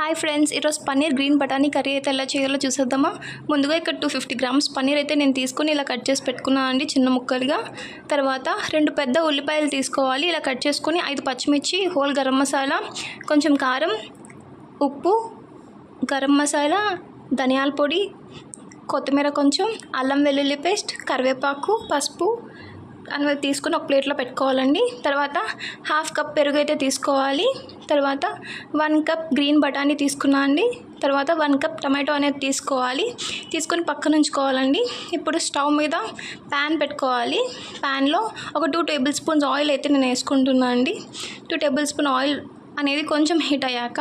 Hi friends ఈరోజు paneer green బటానీ curry అయితే ఎలా చేయాలో చూసేద్దామా? ముందుగా ఇక్కడ టూ ఫిఫ్టీ గ్రామ్స్ పన్నీర్ అయితే నేను తీసుకొని ఇలా కట్ చేసి పెట్టుకున్నాను అండి చిన్న ముక్కలుగా. తర్వాత రెండు పెద్ద ఉల్లిపాయలు తీసుకోవాలి. ఇలా కట్ చేసుకొని ఐదు పచ్చిమిర్చి హోల్ గరం మసాలా కొంచెం కారం ఉప్పు గరం మసాలా ధనియాల పొడి కొత్తిమీర కొంచెం అల్లం వెల్లుల్లి పేస్ట్ కరివేపాకు పసుపు అన్నది తీసుకొని ఒక ప్లేట్లో పెట్టుకోవాలండి. తర్వాత హాఫ్ కప్ పెరుగు అయితే తీసుకోవాలి. తర్వాత వన్ కప్ గ్రీన్ బఠానీ తీసుకున్నా అండి. తర్వాత వన్ కప్ టమాటో అనేది తీసుకోవాలి. తీసుకొని పక్కన ఉంచుకోవాలండి. ఇప్పుడు స్టవ్ మీద ప్యాన్ పెట్టుకోవాలి. ప్యాన్లో ఒక టూ టేబుల్ స్పూన్స్ ఆయిల్ అయితే నేను వేసుకుంటున్నాను అండి. టూ టేబుల్ స్పూన్ ఆయిల్ అనేది కొంచెం హీట్ అయ్యాక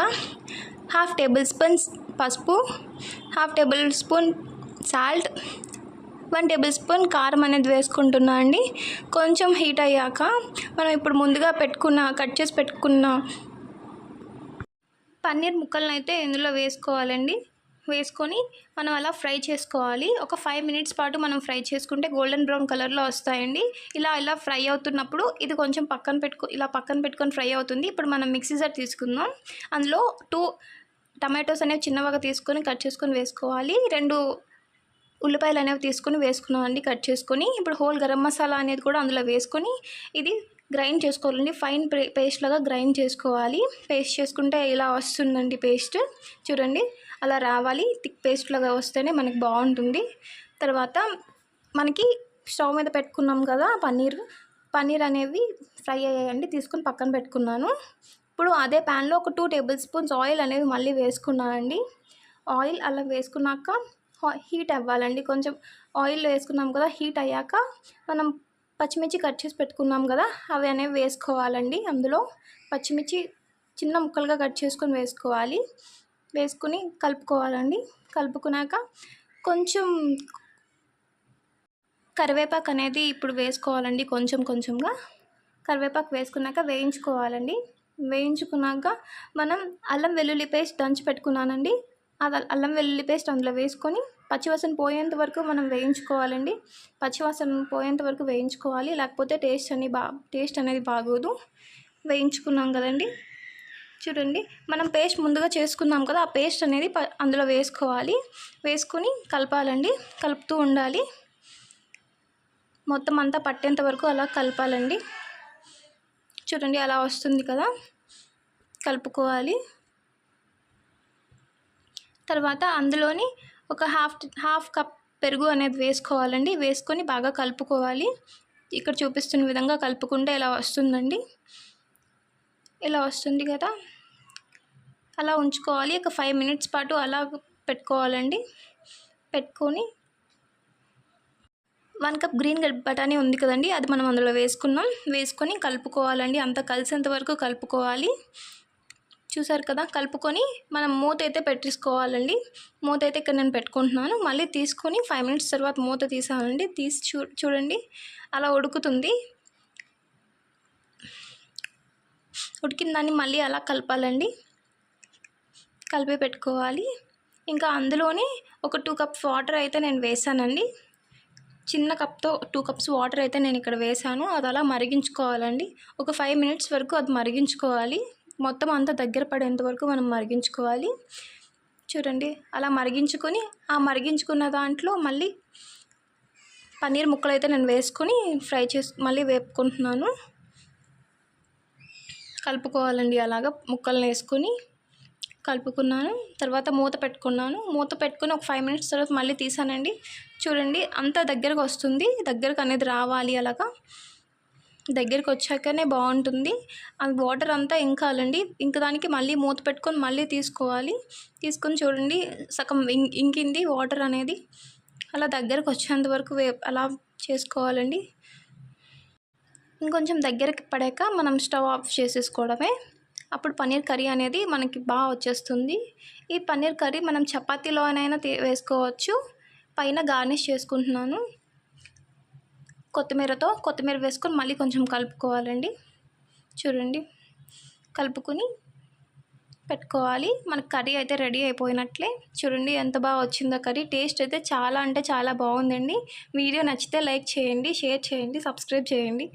హాఫ్ టేబుల్ స్పూన్స్ పసుపు half tablespoon salt one tablespoon కారం అనేది వేసుకుంటున్నా అండి. కొంచెం హీట్ అయ్యాక మనం ఇప్పుడు ముందుగా పెట్టుకున్న కట్ చేసి పెట్టుకున్న పన్నీర్ ముక్కలను అయితే ఇందులో వేసుకోవాలండి. వేసుకొని మనం అలా ఫ్రై చేసుకోవాలి. ఒక ఫైవ్ మినిట్స్ పాటు మనం ఫ్రై చేసుకుంటే గోల్డెన్ బ్రౌన్ కలర్లో వస్తాయండి. ఇలా ఇలా ఫ్రై అవుతున్నప్పుడు ఇది కొంచెం పక్కన పెట్టుకో ఇలా పక్కన పెట్టుకొని ఫ్రై అవుతుంది. ఇప్పుడు మనం మిక్సీ జార్ తీసుకుందాం. అందులో టూ టమాటోస్ అనేవి చిన్నగా తీసుకొని కట్ చేసుకొని వేసుకోవాలి. రెండు ఉల్లిపాయలు అనేవి తీసుకొని వేసుకున్నామండి కట్ చేసుకొని. ఇప్పుడు హోల్ గరం మసాలా అనేది కూడా అందులో వేసుకొని ఇది గ్రైండ్ చేసుకోవాలండి. ఫైన్ పేస్ట్ లాగా గ్రైండ్ చేసుకోవాలి. పేస్ట్ చేసుకుంటే ఇలా వస్తుందండి పేస్ట్? చూడండి అలా రావాలి. థిక్ పేస్ట్ లాగా వస్తేనే మనకి బాగుంటుంది. తర్వాత మనకి స్టవ్ మీద పెట్టుకున్నాం కదా పన్నీర్. పన్నీర్ అనేవి ఫ్రై అయ్యాయండి తీసుకొని పక్కన పెట్టుకున్నాను. ఇప్పుడు అదే ప్యాన్లో ఒక టూ టేబుల్ స్పూన్స్ ఆయిల్ అనేవి మళ్ళీ వేసుకున్నానండి. ఆయిల్ అలా వేసుకున్నాక హీట్ అవ్వాలండి. కొంచెం ఆయిల్ వేసుకున్నాం కదా హీట్ అయ్యాక మనం పచ్చిమిర్చి కట్ చేసి పెట్టుకున్నాం కదా అవి అనేవి వేసుకోవాలండి అందులో. పచ్చిమిర్చి చిన్న ముక్కలుగా కట్ చేసుకొని వేసుకోవాలి. వేసుకుని కలుపుకోవాలండి. కలుపుకున్నాక కొంచెం కరివేపాకు అనేది ఇప్పుడు వేసుకోవాలండి కొంచెం కొంచెంగా. కరివేపాకు వేసుకున్నాక వేయించుకోవాలండి. వేయించుకున్నాక మనం అల్లం వెల్లుల్లి పేస్ట్ దంచి పెట్టుకున్నానండి. అది అల్లం వెల్లుల్లి పేస్ట్ అందులో వేసుకొని పచ్చివాసన పోయేంత వరకు మనం వేయించుకోవాలండి. పచ్చివాసన పోయేంత వరకు వేయించుకోవాలి. లేకపోతే టేస్ట్ అని బా టేస్ట్ అనేది బాగోదు. వేయించుకున్నాం కదండి. చూడండి మనం పేస్ట్ ముందుగా చేసుకున్నాం కదా ఆ పేస్ట్ అనేది అందులో వేసుకోవాలి. వేసుకొని కలపాలండి. కలుపుతూ ఉండాలి. మొత్తం అంతా పట్టేంత వరకు అలా కలపాలండి. చూడండి అలా వస్తుంది కదా. కలుపుకోవాలి. తర్వాత అందులోని ఒక హాఫ్ హాఫ్ కప్ పెరుగు అనేది వేసుకోవాలండి. వేసుకొని బాగా కలుపుకోవాలి. ఇక్కడ చూపిస్తున్న విధంగా కలుపుకుంటే ఇలా వస్తుందండి. ఇలా వస్తుంది కదా. అలా ఉంచుకోవాలి. ఒక ఫైవ్ మినిట్స్ పాటు అలా పెట్టుకోవాలండి. పెట్టుకొని వన్ కప్ గ్రీన్ బఠానీ ఉంది కదండి. అది మనం అందులో వేసుకున్నాం. వేసుకొని కలుపుకోవాలండి. అంత కలిసేంత వరకు కలుపుకోవాలి. చూసారు కదా? కలుపుకొని మనం మూత అయితే పెట్టేసుకోవాలండి. మూత అయితే ఇక్కడ నేను పెట్టుకుంటున్నాను. మళ్ళీ తీసుకొని ఫైవ్ మినిట్స్ తర్వాత మూత తీసానండి తీసి చూ చూడండి. అలా ఉడుకుతుంది. ఉడికిన దాన్ని మళ్ళీ అలా కలపాలండి. కలిపి పెట్టుకోవాలి. ఇంకా అందులోనే ఒక టూ కప్స్ వాటర్ అయితే నేను వేసానండి. చిన్న కప్తో టూ కప్స్ వాటర్ అయితే నేను ఇక్కడ వేసాను. అది అలా మరిగించుకోవాలండి. ఒక ఫైవ్ మినిట్స్ వరకు అది మరిగించుకోవాలి. మొత్తం అంతా దగ్గర పడేంత వరకు మనం మరిగించుకోవాలి. చూడండి అలా మరిగించుకొని ఆ మరిగించుకున్న దాంట్లో మళ్ళీ పన్నీర్ ముక్కలు అయితే నేను వేసుకొని ఫ్రై చేసి మళ్ళీ వేపుకుంటున్నాను. కలుపుకోవాలండి అలాగా ముక్కలను వేసుకొని కలుపుకున్నాను. తర్వాత మూత పెట్టుకున్నాను. మూత పెట్టుకుని ఒక ఫైవ్ మినిట్స్ తర్వాత మళ్ళీ తీసానండి. చూడండి అంత దగ్గరకు వస్తుంది. దగ్గరకు అనేది రావాలి అలాగా. దగ్గరికి వచ్చాకనే బాగుంటుంది. అది వాటర్ అంతా ఇంకాలండి. ఇంకా దానికి మళ్ళీ మూత పెట్టుకొని మళ్ళీ తీసుకోవాలి. తీసుకొని చూడండి సగం ఇంకింది వాటర్ అనేది. అలా దగ్గరకు వచ్చేంత వరకు వే అలా చేసుకోవాలండి. ఇంకొంచెం దగ్గరికి పడాక మనం స్టవ్ ఆఫ్ చేసేసుకోవడమే. అప్పుడు పన్నీర్ కర్రీ అనేది మనకి బాగా వచ్చేస్తుంది. ఈ పన్నీర్ కర్రీ మనం చపాతీలోనైనా వేసుకోవచ్చు. పైన గార్నిష్ చేసుకుంటున్నాను. కొత్తిమీరతో కొత్తిమీర వేసుకొని మళ్ళీ కొంచెం కలుపుకోవాలండి. చూడండి. కలుపుకొని పెట్టుకోవాలి. మనకు కర్రీ అయితే రెడీ అయిపోయినట్లే. చూడండి ఎంత బాగా వచ్చిందో కర్రీ. టేస్ట్ అయితే చాలా అంటే చాలా బాగుందండి. వీడియో నచ్చితే లైక్ చేయండి షేర్ చేయండి సబ్స్క్రైబ్ చేయండి.